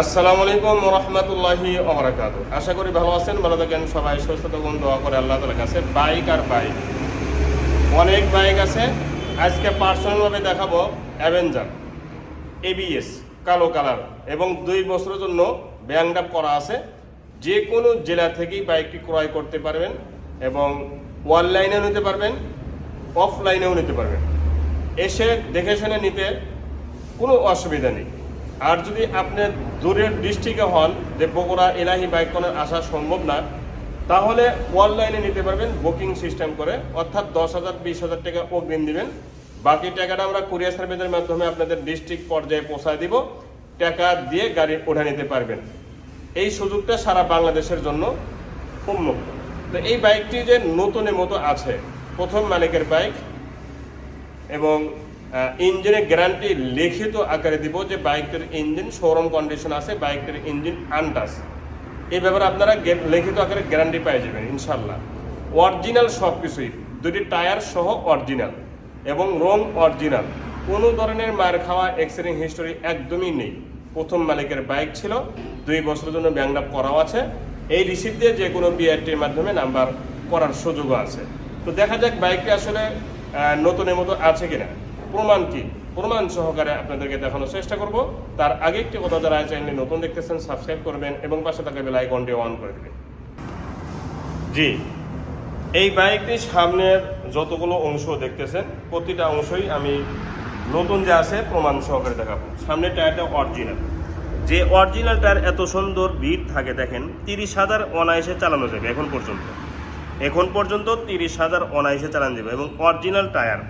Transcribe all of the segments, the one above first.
আসসালামু আলাইকুম রহমতুল্লাহি ওবরাকাত। আশা করি ভালো আছেন, ভালো থাকেন, সবাই সুস্থ থাকুন, দোয়া করে আল্লাহ তালার কাছে। বাইক আর বাইক। অনেক বাইক আছে। আজকে পার্সোনালভাবে দেখাবো অ্যাভেঞ্জার এবিএস কালো কালার। এবং দুই বছরের জন্য ব্যাংড আপ করা আছে। যে কোনো জেলা থেকেই বাইকটি ক্রয় করতে পারবেন এবং অনলাইনেও নিতে পারবেন অফলাইনেও নিতে পারবেন। এসে দেখে শুনে নিতে কোনো অসুবিধা নেই। আর যদি আপনি দূরের ডিস্ট্রিক্টে হন যে বগুড়া, এলাহি বাইক আসা সম্ভব না, তাহলে অনলাইনে নিতে পারবেন বুকিং সিস্টেম করে। অর্থাৎ দশ হাজার, বিশ হাজার টাকা অগ্রিম দিবেন। বাকি টাকাটা আমরা কুরিয়ার সার্ভিসের মাধ্যমে আপনাদের ডিস্ট্রিক্ট পর্যায়ে পৌঁছায় দিব। টাকা দিয়ে গাড়ি ওঠা নিতে পারবেন। এই সুযোগটা সারা বাংলাদেশের জন্য উন্মুক্ত তো এই বাইকটি যে নতুনের মতো আছে, প্রথম মালিকের বাইক এবং ইঞ্জিনের গ্যারান্টি লিখিত আকারে দিব যে বাইকটির ইঞ্জিন শোরুম কন্ডিশন আছে বাইকটির ইঞ্জিন আনটাস এই ব্যাপারে আপনারা লিখিত আকারে গ্যারান্টি পেয়ে যাবেন ইনশাল্লাহ অরিজিনাল সব কিছুই দুটি টায়ার সহ অরিজিনাল এবং রং অরিজিনাল কোনো ধরনের মার খাওয়া অ্যাক্সিডেন্ট হিস্টোরি একদমই নেই। প্রথম মালিকের বাইক ছিল, দুই বছরের জন্য ব্যাংক করাও আছে। এই রিসিপ্ট দিয়ে যে কোনো বিআরটির মাধ্যমে নাম্বার করার সুযোগও আছে। তো দেখা যাক বাইকটি আসলে নতুনের মতো আছে কিনা। প্রমাণ কি? প্রমাণ সহকারে আপনাদেরকে দেখানোর চেষ্টা করব। তার আগে একটি কথা যারা চ্যানেলে নতুন দেখতেছেন সাবস্ক্রাইব করবেন এবং পাশে থাকা বেল আইকনটি অন করে দেবেন। জি, এই বাইকটির সামনের যতগুলো অংশ দেখতেছেন, প্রতিটা অংশই আমি নতুন যে আছে, প্রমাণ সহকারে দেখাবো। সামনের টায়ারটা অরিজিনাল যে অরিজিনাল টায়ার এত সুন্দর বিট থাকে, দেখেন, তিরিশ হাজার অনায়াসে চালানো যাবে এখন পর্যন্ত। এখন পর্যন্ত তিরিশ হাজার অনায়াসে চালানো যাবে এবং অরিজিনাল টায়ার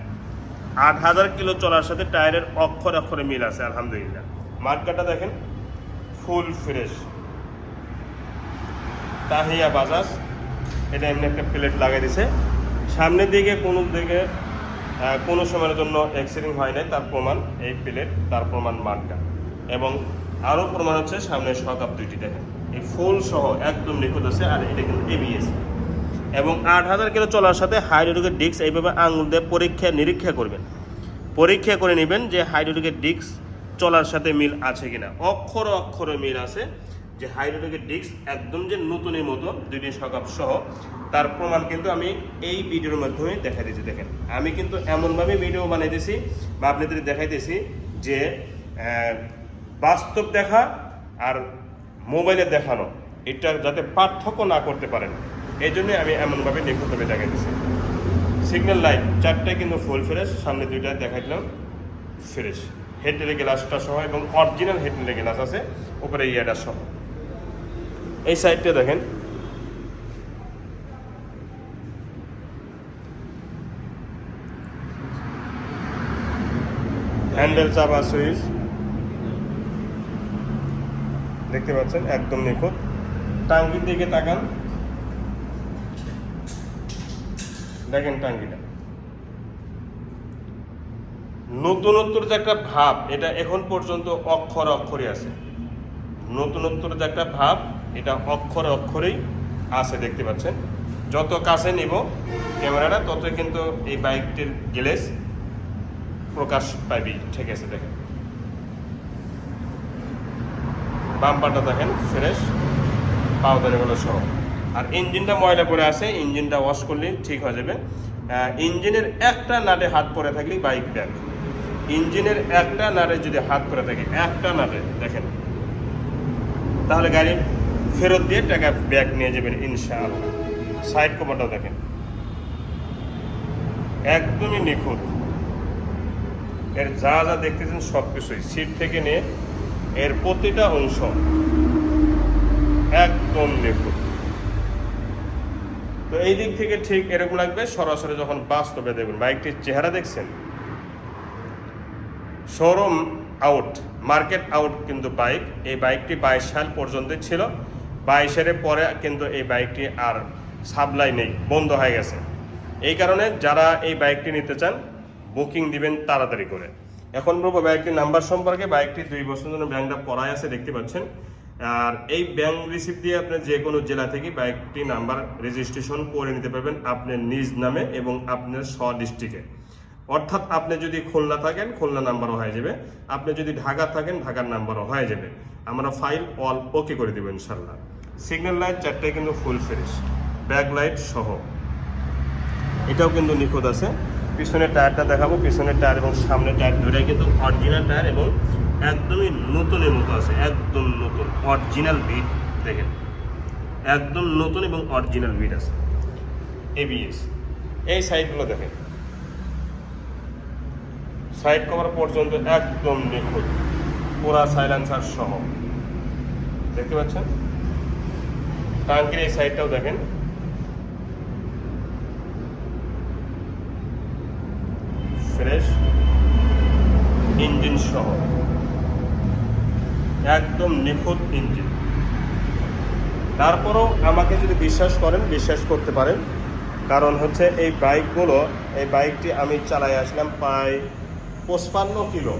আট হাজার কিলো চলার সাথে টায়ারের অক্ষর অক্ষরে মিল আছে, আলহামদুলিল্লাহ। মার্কাটা দেখেন, ফুল ফ্রেশ। তাহিয়া বাজাজ, এটা এমনি একটা প্লেট লাগাই দিছে। সামনের দিকে, কোনো দিকে কোনো সময়ের জন্য অ্যাক্সিডেন্ট হয় নাই, তার প্রমাণ এই প্লেট, তার প্রমাণ মার্কা। এবং আরও প্রমাণ হচ্ছে, সামনের সকাপ দুইটি দেখেন। এই ফুল সহ একদম নিখুঁত আছে, আর এটা কিন্তু এবিএস এবং আট হাজার কিলো চলার সাথে হাইড্রোলিকের ডিস্ক এইভাবে আঙুল দিয়ে পরীক্ষা নিরীক্ষা করবেন। পরীক্ষা করে নেবেন যে হাইড্রোলিকের ডিস্ক চলার সাথে মিল আছে কিনা। অক্ষর অক্ষরে মিল আছে যে হাইড্রোলিকের ডিস্ক একদম যে নতুনের মতো, দুইটি সকাপ সহ। তার প্রমাণ কিন্তু আমি এই ভিডিওর মাধ্যমে দেখা দিয়েছি, দেখেন। আমি কিন্তু এমনভাবে ভিডিও বানাইতেছি বা আপনাদের দেখাইতেছি যে বাস্তব দেখা আর মোবাইলে দেখানো, এটা যাতে পার্থক্য না করতে পারেন। এই জন্য আমি এমনভাবে নিখুঁতভাবে দেখাইতেছি সিগন্যাল লাইট চারটায় কিন্তু ফুল ফ্রেশ সামনে দুইটা দেখাই দিলাম ফ্রেশ হেডলাইটের গ্লাসটা সহ এবং অরিজিনাল হেডলাইটের গ্লাস আছে, উপরে ইয়েটা সহ। এই সাইডটা দেখেন। হ্যান্ডেল চাপা সুইচ দেখতে পাচ্ছেন? একদম নিখুঁত। টাঙ্কির দিকে তাকান। দেখেন টাঙ্কিটা। নতুনত্বর যে একটা ভাব, এটা এখন পর্যন্ত অক্ষর অক্ষরে আছে। নতুনত্বর যে একটা ভাব, এটা অক্ষরে অক্ষরেই আছে, দেখতে পাচ্ছেন? যত কাছে নিব ক্যামেরাটা, ততই কিন্তু এই বাইকটির গ্লেস প্রকাশ পাবি। ঠিক আছে, দেখেন। বাম্পারটা দেখেন, ফ্রেশ পাউদানিগুলো সহ। আর ইঞ্জিনটা ময়লা পড়ে আছে, ইঞ্জিনটা ওয়াশ করলে ঠিক হয়ে যাবে। ইঞ্জিনের একটা নাটে হাত পরে থাকলেই বাইক ব্যাগ ইঞ্জিনের একটা নাটে যদি হাত পরে থাকে, একটা নাটে দেখেন। তাহলে গাড়ি ফেরত দিয়ে টাকা ব্যাগ নিয়ে যাবেন, ইনশাআল্লাহ। সাইড কভারটাও দেখেন। একদমই নিখুঁত। এর যা যা দেখতেছেন সব কিছুই। সিট থেকে নিয়ে এর প্রতিটা অংশ একদম নিখুঁত। তো এই দিক থেকে ঠিক এরকম লাগবে। সরাসরি যখন বাস্তবে দেখবেন, বাইকটির চেহারা দেখছেন? শোরুম আউট মার্কেট আউট কিন্তু বাইক এই বাইকটি বাইশ সাল পর্যন্ত ছিল। বাইশের পরে কিন্তু এই বাইকটি আর সাপ্লাই নেই, বন্ধ হয়ে গেছে। এই কারণে যারা এই বাইকটি নিতে চান বুকিং দিবেন তাড়াতাড়ি করে। এখন বলব বাইকটির নাম্বার সম্পর্কে বাইকটি দুই বছর জন্য ব্যাংকটা করাই আছে, দেখতে পাচ্ছেন। আর এই ব্যাংক রিসিপ্ট দিয়ে আপনি যে কোনো জেলা থেকে বাইকটি নাম্বার রেজিস্ট্রেশন করে নিতে পারবেন আপনার নিজ নামে এবং আপনার স্ব ডিস্ট্রিক্টে অর্থাৎ আপনি যদি খুলনা থাকেন, খুলনা নাম্বারও হয়ে যাবে। আপনি যদি ঢাকা থাকেন, ঢাকার নাম্বারও হয়ে যাবে। আমরা ফাইল অল ওকে করে দেবো ইনশাল্লাহ সিগন্যাল লাইট চারটায় কিন্তু ফুল ফ্রেশ ব্যাক লাইট সহ। এটাও কিন্তু নিখুঁত আছে। পিছনের টায়ারটা দেখাবো। পিছনের টায়ার এবং সামনের টায়ার দুটাই কিন্তু অরিজিনাল টায়ার এবং একদমই নতুনের মতো আছে, একদম নতুন অরিজিনাল বিট দেখেন। একদম নতুন এবং অরিজিনাল বিট আছে। এবিএস এই সাইডগুলো দেখেন। সাইড কভার পর্যন্ত একদম নিখুঁত, পুরা সাইলেন্সার সহ। দেখতে পাচ্ছেন? টাঙ্কির এই সাইডটাও দেখেন। ফ্রেশ। ইঞ্জিন সহ। একদম নিখুঁত ইঞ্জিন। তারপরও আমাকে যদি বিশ্বাস করেন, বিশ্বাস করতে পারেন, কারণ হচ্ছে এই বাইকগুলো, এই বাইকটি আমি চালাই আসলাম প্রায় পঁচপান্ন কিলো,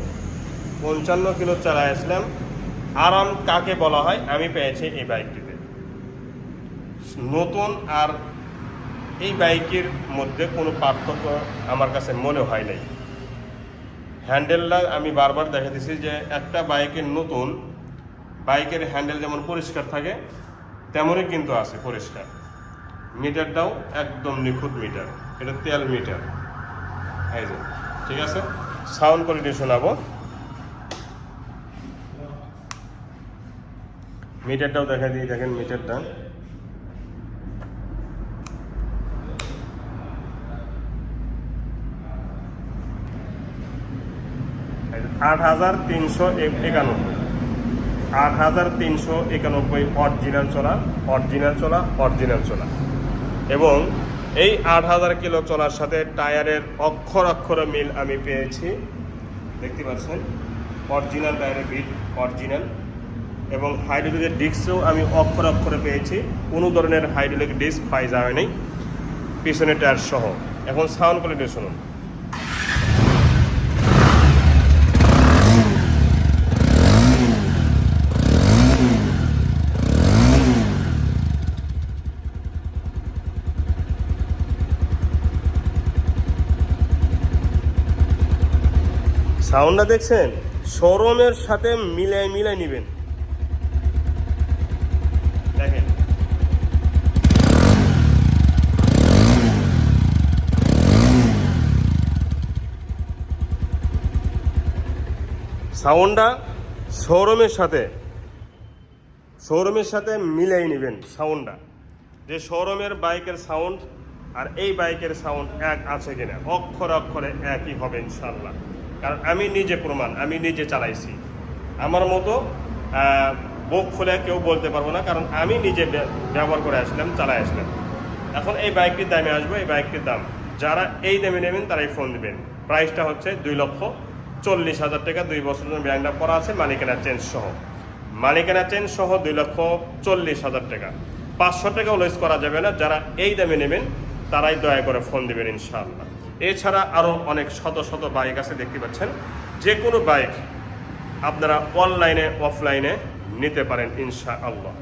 পঞ্চান্ন কিলো চালাই আসলাম। আরাম কাকে বলা হয়? আমি পেয়েছি এই বাইকটিতে। নতুন আর এই বাইকের মধ্যে কোনো পার্থক্য আমার কাছে মনে হয় নাই। হ্যান্ডেলটা আমি বারবার দেখা দিছি যে একটা বাইকের নতুন বাইকের হ্যান্ডেল যেমন পরিষ্কার থাকে, তেমনই কিন্তু আছে পরিষ্কার। মিটারটাও একদম নিখুঁত মিটার। এটা তেল মিটার। এই যে, ঠিক আছে? সাউন্ড কোয়ালিটি শোনাবো। মিটারটাও দেখা দিই, দেখেন মিটারটা। আট হাজার তিনশো একানব্বই। আট হাজার তিনশো একানব্বই অরিজিনাল চলা অরিজিনাল চলা অরিজিনাল চলা এবং এই আট হাজার কিলো চলার সাথে টায়ারের অক্ষর অক্ষর মিল আমি পেয়েছি। দেখতে পাচ্ছেন? অরিজিনাল টায়ারের বিট অরিজিনাল এবং হাইড্রোলিকের ডিস্কও আমি অক্ষর অক্ষরে পেয়েছি। কোনো ধরনের হাইড্রোলিক ডিস্ক পাই যাবে পিছনে টায়ার সহ। এখন সাউন্ড কোয়ালিটি শুনুন। সাউন্ডটা দেখছেন? শোরুমের সাথে মিলাই মিলাই নেবেন। দেখেন। সাউন্ডটা শোরুমের সাথে শোরুমের সাথে মিলাই নেবেন সাউন্ডটা। যে শোরুমের বাইকের সাউন্ড আর এই বাইকের সাউন্ড এক আছে কিনা? অক্ষর অক্ষরে একই হবে ইনশাল্লাহ কারণ আমি নিজে প্রমাণ, আমি নিজে চালাইছি। আমার মতো বুক খুলে কেউ বলতে পারব না, কারণ আমি নিজে ব্যবহার করে আসলাম চালাই আসলাম। এখন এই বাইকটির দামে আসব, এই বাইকটির দাম। যারা এই দামে নেবেন, তারাই ফোন দিবেন। প্রাইসটা হচ্ছে দুই লক্ষ চল্লিশ হাজার টাকা, দুই বছর জন্য ব্যাংকটা করা আছে, মালিকানা চেঞ্জ সহ। মালিকানা চেঞ্জ সহ দুই লক্ষ চল্লিশ হাজার টাকা। পাঁচশো টাকাও লস করা যাবে না, যারা এই দামে নেবেন, তারাই দয়া করে ফোন দিবেন, ইনশাআল্লাহ। এছাড়া আরও অনেক শত শত বাইক আছে, দেখতে পাচ্ছেন। যে কোনো বাইক আপনারা অনলাইনে অফলাইনে নিতে পারেন, ইনশাআল্লাহ।